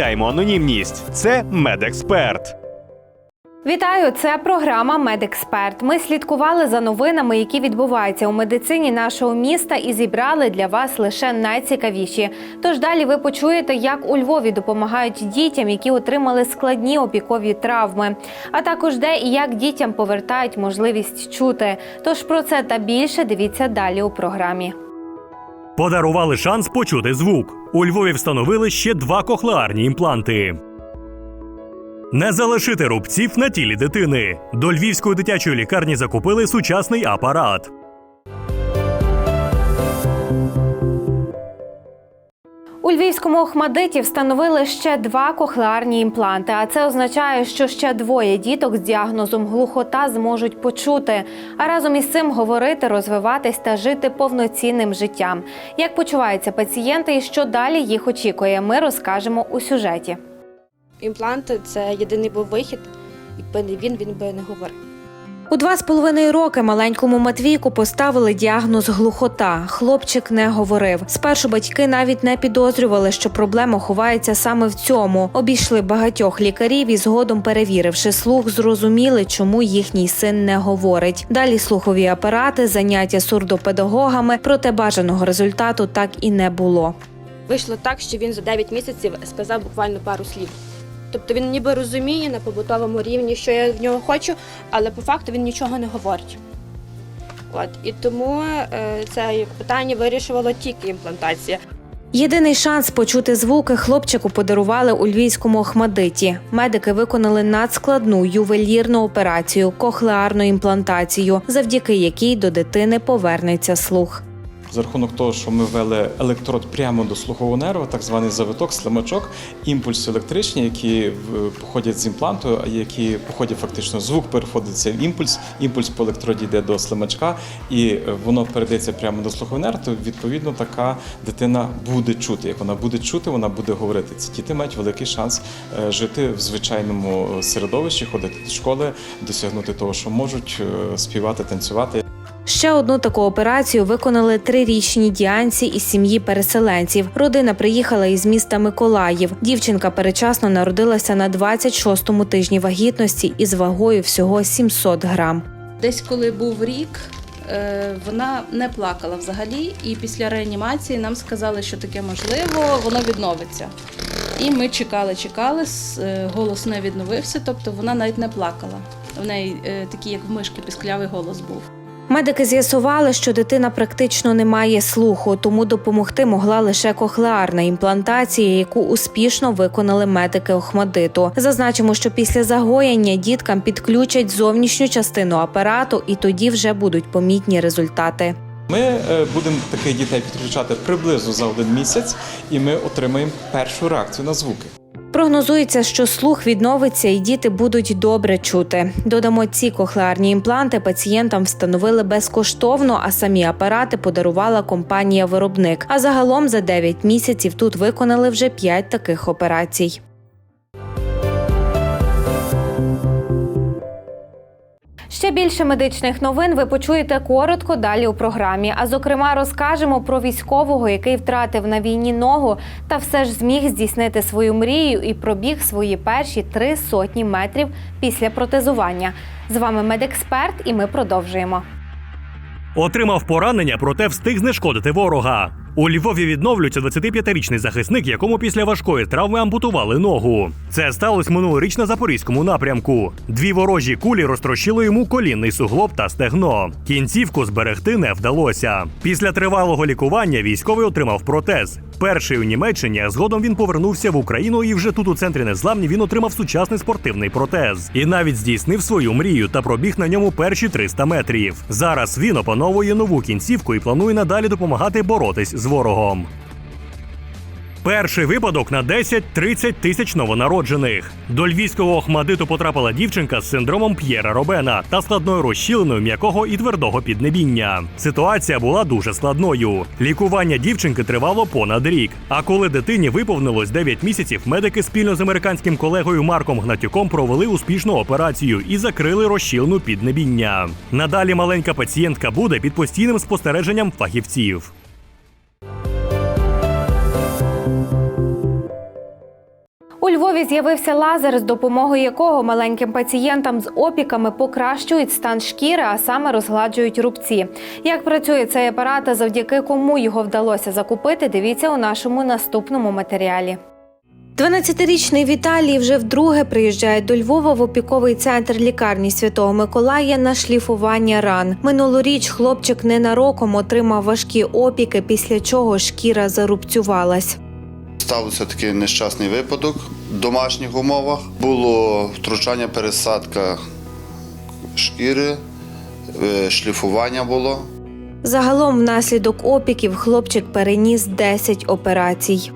анонімність. Це медексперт. Вітаю! Це програма Медексперт. Ми слідкували за новинами, які відбуваються у медицині нашого міста, і зібрали для вас лише найцікавіші. Тож далі ви почуєте, як у Львові допомагають дітям, які отримали складні опікові травми, а також де і як дітям повертають можливість чути. Тож про це та більше дивіться далі у програмі. Подарували шанс почути звук. У Львові встановили ще два кохлеарні імпланти. Не залишити рубців на тілі дитини. До львівської дитячої лікарні закупили сучасний апарат. У Львівському Охмадиті встановили ще два кохлеарні імпланти. А це означає, що ще двоє діток з діагнозом глухота зможуть почути, а разом із цим говорити, розвиватись та жити повноцінним життям. Як почуваються пацієнти і що далі їх очікує, ми розкажемо у сюжеті. Імпланти це єдиний був вихід. Якби не він, він би не говорив. У два з половиною роки маленькому Матвійку поставили діагноз глухота. Хлопчик не говорив. Спершу батьки навіть не підозрювали, що проблема ховається саме в цьому. Обійшли багатьох лікарів і згодом, перевіривши слух, зрозуміли, чому їхній син не говорить. Далі слухові апарати, заняття сурдопедагогами, проте бажаного результату так і не було. Вийшло так, що він за 9 місяців сказав буквально пару слів. Тобто він ніби розуміє на побутовому рівні, що я в нього хочу, але по факту він нічого не говорить. От і тому е, це питання вирішувало тільки імплантація. Єдиний шанс почути звуки хлопчику подарували у львівському Охмадиті. Медики виконали надскладну ювелірну операцію кохлеарну імплантацію, завдяки якій до дитини повернеться слух. За рахунок того, що ми ввели електрод прямо до слухового нерва, так званий завиток, слимачок, імпульси електричні, які в- походять з імпланту, а які походять фактично звук, переходиться в імпульс, імпульс по електроді йде до слимачка, і е, воно передається прямо до слухового нерва, то відповідно така дитина буде чути. Як вона буде чути, вона буде говорити. Ці діти мають великий шанс е, жити в звичайному е, середовищі, ходити до школи, досягнути того, що можуть е, співати, танцювати. Ще одну таку операцію виконали трирічні діанці із сім'ї переселенців. Родина приїхала із міста Миколаїв. Дівчинка перечасно народилася на 26-му тижні вагітності із вагою всього 700 грам. Десь коли був рік, е, вона не плакала взагалі, і після реанімації нам сказали, що таке можливо, воно відновиться. І ми чекали, чекали, е, голос не відновився, тобто вона навіть не плакала. В неї е, такий, як в мишки, пісклявий голос був. Медики з'ясували, що дитина практично не має слуху, тому допомогти могла лише кохлеарна імплантація, яку успішно виконали медики Охмадиту. Зазначимо, що після загоєння діткам підключать зовнішню частину апарату, і тоді вже будуть помітні результати. Ми е, будемо таких дітей підключати приблизно за один місяць, і ми отримаємо першу реакцію на звуки. Прогнозується, що слух відновиться і діти будуть добре чути. Додамо, ці кохлеарні імпланти пацієнтам встановили безкоштовно, а самі апарати подарувала компанія-виробник. А загалом за 9 місяців тут виконали вже 5 таких операцій. Ще більше медичних новин ви почуєте коротко далі у програмі. А зокрема, розкажемо про військового, який втратив на війні ногу, та все ж зміг здійснити свою мрію і пробіг свої перші три сотні метрів після протезування. З вами медексперт, і ми продовжуємо. Отримав поранення, проте встиг знешкодити ворога. У Львові відновлюється 25-річний захисник, якому після важкої травми ампутували ногу. Це сталося минулоріч на запорізькому напрямку. Дві ворожі кулі розтрощили йому колінний суглоб та стегно. Кінцівку зберегти не вдалося. Після тривалого лікування військовий отримав протез. Перший у Німеччині, а згодом він повернувся в Україну, і вже тут у центрі незламні він отримав сучасний спортивний протез. І навіть здійснив свою мрію та пробіг на ньому перші 300 метрів. Зараз він опановує нову кінцівку і планує надалі допомагати боротись з ворогом. Перший випадок на 10-30 тисяч новонароджених. До львівського охмадиту потрапила дівчинка з синдромом П'єра Робена та складною розщіленою м'якого і твердого піднебіння. Ситуація була дуже складною. Лікування дівчинки тривало понад рік. А коли дитині виповнилось 9 місяців, медики спільно з американським колегою Марком Гнатюком провели успішну операцію і закрили розщілну піднебіння. Надалі маленька пацієнтка буде під постійним спостереженням фахівців. У Львові з'явився лазер, з допомогою якого маленьким пацієнтам з опіками покращують стан шкіри, а саме розгладжують рубці. Як працює цей апарат та завдяки кому його вдалося закупити, дивіться у нашому наступному матеріалі. 12-річний Віталій вже вдруге приїжджає до Львова в опіковий центр лікарні Святого Миколая на шліфування ран. Минулоріч хлопчик ненароком отримав важкі опіки, після чого шкіра зарубцювалась. Стався такий нещасний випадок в домашніх умовах. Було втручання, пересадка шкіри, е, шліфування було. Загалом, внаслідок опіків, хлопчик переніс 10 операцій.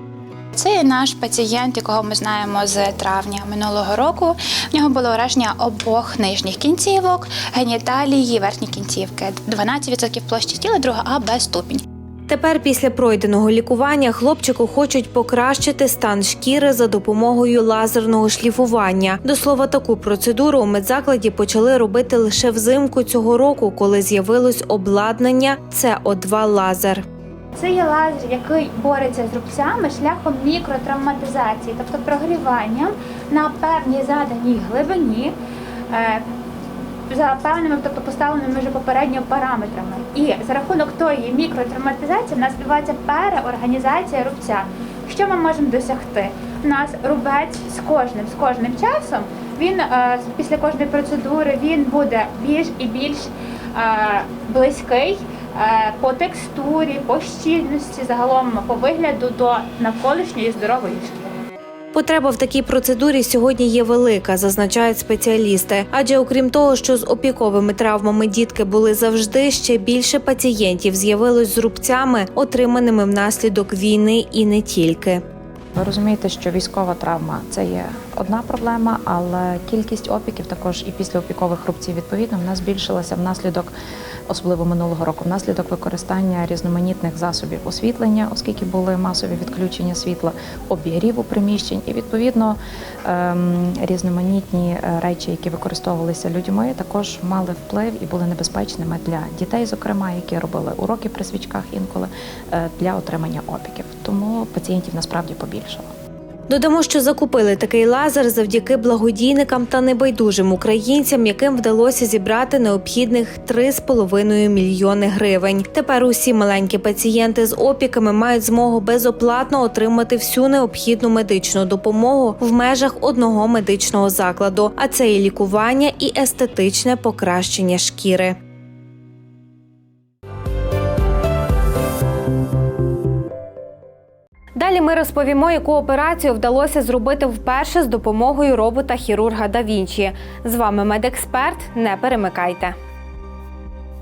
Це є наш пацієнт, якого ми знаємо з травня минулого року. В нього було ураження обох нижніх кінцівок, геніталії, верхні кінцівки. 12% площі тіла, друга А Б ступінь. Тепер, після пройденого лікування, хлопчику хочуть покращити стан шкіри за допомогою лазерного шліфування. До слова, таку процедуру у медзакладі почали робити лише взимку цього року, коли з'явилось обладнання СО2 лазер. Це є лазер, який бореться з рубцями шляхом мікротравматизації, тобто прогріванням на певній заданій глибині. За певними, тобто поставленими вже попередньо параметрами. І за рахунок тої мікротравматизації в нас відбувається переорганізація рубця. Що ми можемо досягти? У нас рубець з кожним з кожним часом. Він е, після кожної процедури він буде більш і більш е, близький е, по текстурі, по щільності, загалом по вигляду до навколишньої здорової шкіри. Потреба в такій процедурі сьогодні є велика, зазначають спеціалісти. Адже окрім того, що з опіковими травмами дітки були завжди, ще більше пацієнтів з'явилось з рубцями, отриманими внаслідок війни, і не тільки. Ви розумієте, що військова травма це є одна проблема, але кількість опіків також і після опікових рубців відповідно в нас збільшилася внаслідок, особливо минулого року, внаслідок використання різноманітних засобів освітлення, оскільки були масові відключення світла, обігріву приміщень, і відповідно ем, різноманітні е, речі, які використовувалися людьми, також мали вплив і були небезпечними для дітей, зокрема, які робили уроки при свічках інколи е, для отримання опіків. Тому пацієнтів насправді побільшало. Додамо, що закупили такий лазер завдяки благодійникам та небайдужим українцям, яким вдалося зібрати необхідних 3,5 мільйони гривень. Тепер усі маленькі пацієнти з опіками мають змогу безоплатно отримати всю необхідну медичну допомогу в межах одного медичного закладу. А це і лікування, і естетичне покращення шкіри. Далі ми розповімо, яку операцію вдалося зробити вперше з допомогою робота хірурга Да Вінчі. З вами медексперт. Не перемикайте.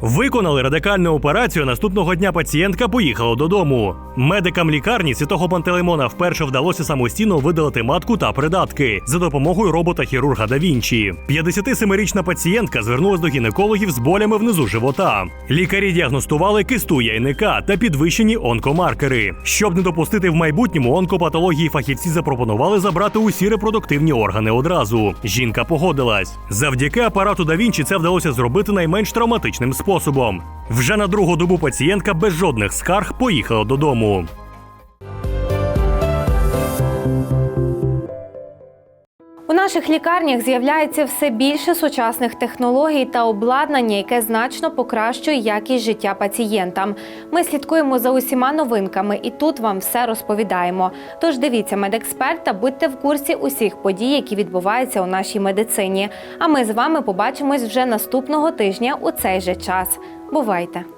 Виконали радикальну операцію. Наступного дня пацієнтка поїхала додому. Медикам лікарні святого Пантелеймона вперше вдалося самостійно видалити матку та придатки за допомогою робота хірурга Да Вінчі. 57-річна пацієнтка звернулася до гінекологів з болями внизу живота. Лікарі діагностували кисту яйника та підвищені онкомаркери. Щоб не допустити в майбутньому онкопатології, фахівці запропонували забрати усі репродуктивні органи одразу. Жінка погодилась. Завдяки апарату Да Вінчі це вдалося зробити найменш травматичним способом. Вже на другу добу пацієнтка без жодних скарг поїхала додому. У наших лікарнях з'являється все більше сучасних технологій та обладнання, яке значно покращує якість життя пацієнтам. Ми слідкуємо за усіма новинками і тут вам все розповідаємо. Тож дивіться медексперт та будьте в курсі усіх подій, які відбуваються у нашій медицині. А ми з вами побачимось вже наступного тижня у цей же час. Бувайте!